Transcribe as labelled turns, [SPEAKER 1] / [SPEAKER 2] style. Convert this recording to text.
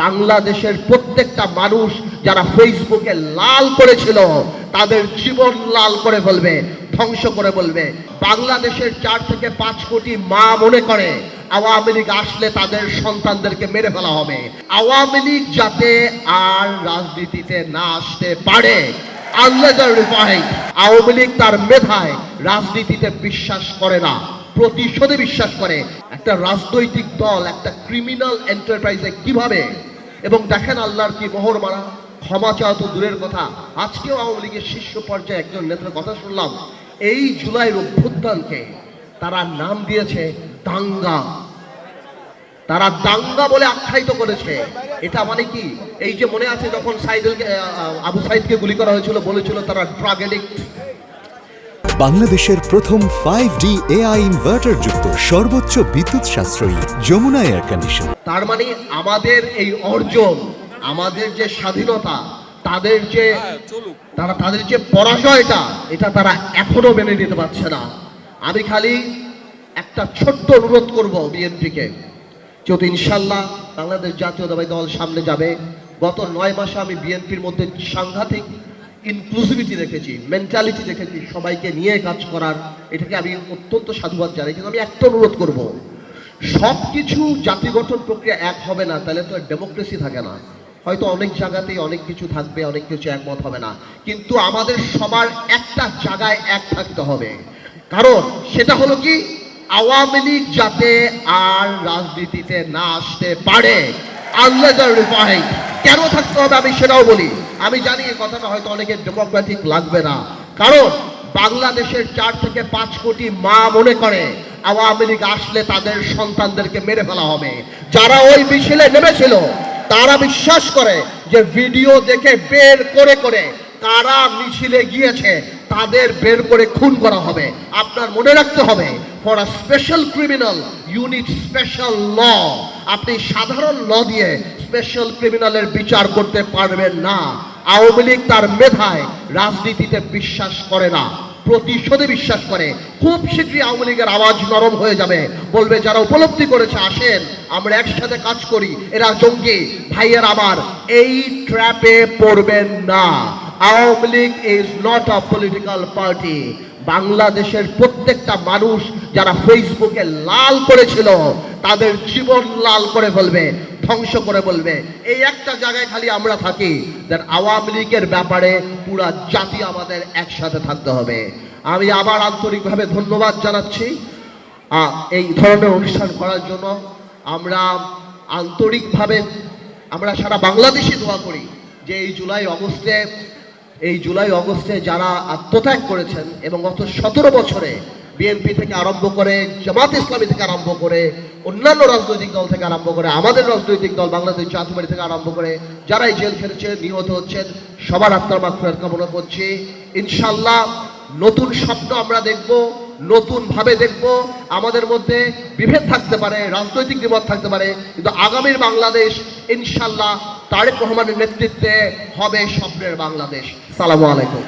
[SPEAKER 1] বাংলাদেশের প্রত্যেকটা মানুষ যারা ফেসবুকে লাল করেছিল, তাদের জীবন লাল করে ফেলবে, ধ্বংস করে বলবে। বাংলাদেশের চার থেকে পাঁচ কোটি মা মনে করে, আওয়ামী লীগ আসলে তাদের সন্তানদেরকে মেরে ফেলা হবে। আওয়ামী লীগ যাতে আর রাজনীতিতে না আসতে পারে আওয়ামী লীগ তার মেধায় রাজনীতিতে বিশ্বাস করে না। প্রতিশোধে বিশ্বাস করে। একটা রাজনৈতিক দল, একটা ক্রিমিনাল এন্টারপ্রাইজে কীভাবে? এবং দেখেন আল্লাহর কি মোহর মারা? ক্ষমা চাওয়া তো দূরের কথা। আজকেও আওয়ামী লীগের শীর্ষ পর্যায়ে একজন নেতার কথা শুনলাম। এই জুলাইয়ের অভ্যুত্থানকে তারা নাম দিয়েছে দাঙ্গা। তারা দাঙ্গা বলে আখ্যায়িত করেছে। এটা মানে কি? এই যে মনে আছে যখন সাইদুলকে আবু সাইদকে গুলি করা হয়েছিল, বলেছিল তারা ড্রাগ
[SPEAKER 2] বাংলাদেশের প্রথম ফাইভ ডি এআই ইনভার্টার যুক্ত সর্বোচ্চ বিদ্যুৎ সাশ্রয়ী যমুনা এয়ার কন্ডিশন
[SPEAKER 1] তার মানে আমাদের এই অর্জন, আমাদের যে স্বাধীনতা, তাদের যে তারা, তাদের যে পরাজয়টা, এটা তারা এখনও মেনে নিতে পারছে না। আমি খালি একটা ছোট্ট অনুরোধ করব বিএনপিকে, যেহেতু ইনশাল্লাহ বাংলাদেশ জাতীয়তাবাদী দল সামনে যাবে। গত নয় মাসে আমি বিএনপির মধ্যে সাংঘাতিক ইনক্লুসিভিটি দেখেছি মেন্টালিটি দেখেছি, সবাইকে নিয়ে কাজ করার, এটাকে আমি অত্যন্ত সাধুবাদ জানাই, কিন্তু আমি একটা অনুরোধ করব। সব কিছু জাতি গঠন প্রক্রিয়া এক হবে না, তাহলে তো ডেমোক্রেসি থাকে না। হয়তো অনেক জায়গাতেই অনেক কিছু থাকবে, অনেক কিছু একমত হবে না। কিন্তু আমাদের সবার একটা জায়গায় এক থাকতে হবে। কারণ সেটা হলো কি? আওয়ামী লীগ যাতে আর রাজনীতিতে না আসতে পারে আল্লাহ কেন থাকতে হবে আমি সেটাও বলি। আমি জানি এই কথাটা হয়তো অনেকের ডেমোক্রেটিক লাগবে না। কারণ বাংলাদেশের চার থেকে পাঁচ কোটি মা মনে করে, আওয়ামী লীগ আসলে তাদের সন্তানদেরকে মেরে ফেলা হবে। যারা ওই মিছিলে নেমেছিল, তারা বিশ্বাস করে যে ভিডিও দেখে বের করে করে কারা মিছিলে গিয়েছে, তাদের বের করে খুন করা হবে। আপনার মনে রাখতে হবে for a special criminal unit special law আপনি সাধারণ ল দিয়ে স্পেশাল ক্রিমিনালের বিচার করতে পারবেন না। আওয়ামী লীগ তার মেধায় রাজনীতিতে বিশ্বাস করে না, প্রতিশোধে বিশ্বাস করে। খুব শীঘ্রই আওয়ামী লীগের আওয়াজ নরম হয়ে যাবে। বলবে, যারা উপলব্ধি করেছে, আসেন, আমরা একসাথে কাজ করি। এরা জঙ্গি। ভাইয়ের আমার, এই ট্র্যাপে পড়বেন না। Awami League is not a political party বাংলাদেশের প্রত্যেকটা মানুষ যারা ফেসবুকে লাল করেছিল, তাদের জীবন লাল করে ফেলবে। ধ্বংস করে বলবে। এই একটা জায়গায় খালি আমরা থাকি। দেন আওয়ামী লীগের ব্যাপারে পুরা জাতি আমাদের একসাথে থাকতে হবে। আমি আবার আন্তরিকভাবে ধন্যবাদ জানাচ্ছি। এই ধরনের অনুষ্ঠান করার জন্য আমরা আন্তরিকভাবে আমরা সারা বাংলাদেশে দোয়া করি যে এই জুলাই অগস্টে, এই জুলাই অগস্টে যারা আত্মত্যাগ করেছেন এবং গত সতেরো বছরে বিএনপি থেকে আরম্ভ করে, জামাত ইসলামী থেকে আরম্ভ করে, অন্যান্য রাজনৈতিক দল থেকে আরম্ভ করে, আমাদের রাজনৈতিক দল বাংলাদেশ জাতীয়বাদী থেকে আরম্ভ করে, যারাই জেল খেটেছে, নিহত হচ্ছেন, সবার আত্মার মাত্রার কামনা করছি। ইনশাল্লাহ নতুন স্বপ্ন আমরা দেখব নতুন ভাবে দেখব। আমাদের মধ্যে বিভেদ থাকতে পারে, রাজনৈতিক বিপদ থাকতে পারে, কিন্তু আগামীর বাংলাদেশ ইনশাল্লাহ তারেক রহমানের নেতৃত্বে হবে স্বপ্নের বাংলাদেশ। সালামু আলাইকুম।